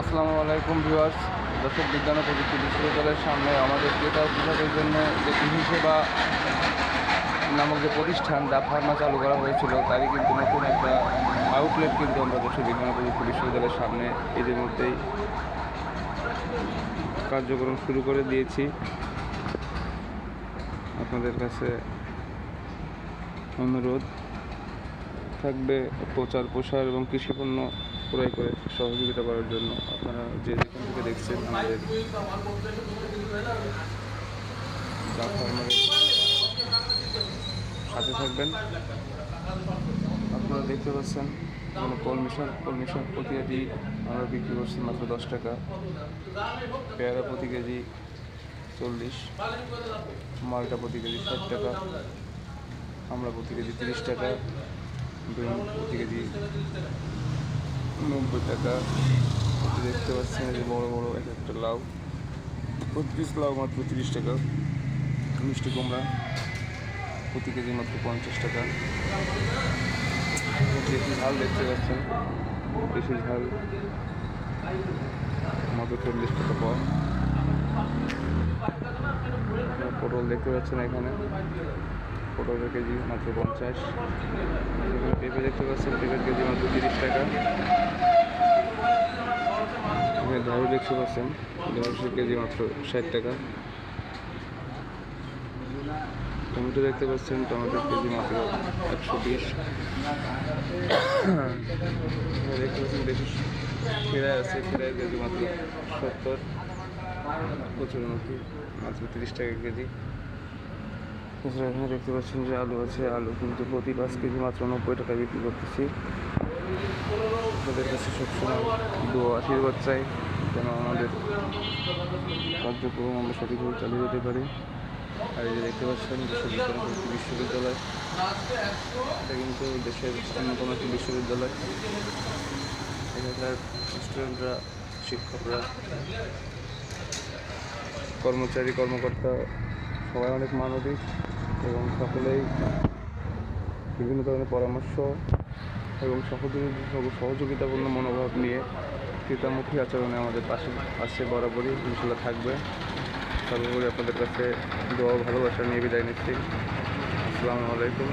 আসসালামু আলাইকুম ভিউয়ার্স। দর্শক বিজ্ঞান ও প্রযুক্তি বিশ্ববিদ্যালয়ের সামনে আমাদের ক্রেতা বিভাগের জন্য যে কৃষি সেবা নামক যে প্রতিষ্ঠান দা ফার্মা চালু করা হয়েছিল, তারই কিন্তু নতুন একটা আউটলেট কিন্তু আমরা দর্শক বিজ্ঞান ও প্রযুক্তি বিশ্ববিদ্যালয়ের সামনে এদের মধ্যেই কার্যক্রম শুরু করে দিয়েছি। আপনাদের কাছে অনুরোধ, থাকবে প্রচার প্রসার এবং কৃষিপণ্য ক্রয় করে সহযোগিতা করার জন্য আপনারা যে যেখান থেকে দেখছেন আমাদের সাথে থাকবেন। আপনারা দেখতে পাচ্ছেন কোনো কলমি শাক কলমি শাক প্রতি কেজি আমরা বিক্রি করছি মাত্র দশ টাকা। পেয়ারা প্রতি কেজি চল্লিশ, মালটা প্রতি কেজি ষাট টাকা, আমরা প্রতি কেজি তিরিশ টাকা প্রতি কেজি নব্বই টাকা। দেখতে পাচ্ছেন যে বড়ো বড়ো এক একটা লাউ। প্রতি পিস লাউ মাত্র তিরিশ টাকা। মিষ্টি কুমড়া প্রতি কেজি মাত্র পঞ্চাশ টাকা। দেশি ঝাল দেখতে পাচ্ছেন, দেশি ঝাল। মাত্র চল্লিশ টাকা পাওয়া। পটল দেখতে পাচ্ছেন এখানে। পটলের কেজি মাত্র পঞ্চাশ। পেঁপে দেখতে পাচ্ছেন, পেঁপের কেজি মাত্র তিরিশ টাকা। এখানে দেখতে পাচ্ছেন ঢাড়ুশের কেজি মাত্র ষাট টাকা। টমেটো দেখতে পাচ্ছেন, টমেটোর কেজি মাত্র একশো বিশ। দেখতে পাচ্ছেন, বেশি খেরাই আছে খেরাইয়ের কেজি মাত্র সত্তর। কচুরমুখী মাত্র তিরিশ টাকা কেজি। এছাড়া এখানে দেখতে পাচ্ছেন যে আলু আছে, আলু কিন্তু প্রতি পাঁচ কেজি মাত্র নব্বই টাকা বিক্রি করতেছি। আপনাদের কাছে সবসময় দোয়া, আশীর্বাদ চাই যেন আমাদের কার্যক্রম আমরা সঠিকভাবে চালিয়ে যেতে পারি। আর এই যে দেখতে পাচ্ছেন প্রযুক্তি বিশ্ববিদ্যালয়, এটা কিন্তু দেশের অন্যতম একটি বিশ্ববিদ্যালয়। এখানকার স্টুডেন্টরা, শিক্ষকরা, কর্মচারী, কর্মকর্তা, সবাই অনেক মানবিক। এবং সকলেই বিভিন্ন ধরনের পরামর্শ এবং সহযোগী সহযোগিতাপূর্ণ মনোভাব নিয়ে ক্রেতামুখী আচরণে আমাদের পাশে আছে বরাবরই, ইনশাল্লাহ থাকবে। সর্বোপরি আপনাদের কাছে দোয়া ভালোবাসা নিয়ে বিদায় নিচ্ছি। আসসালামু আলাইকুম।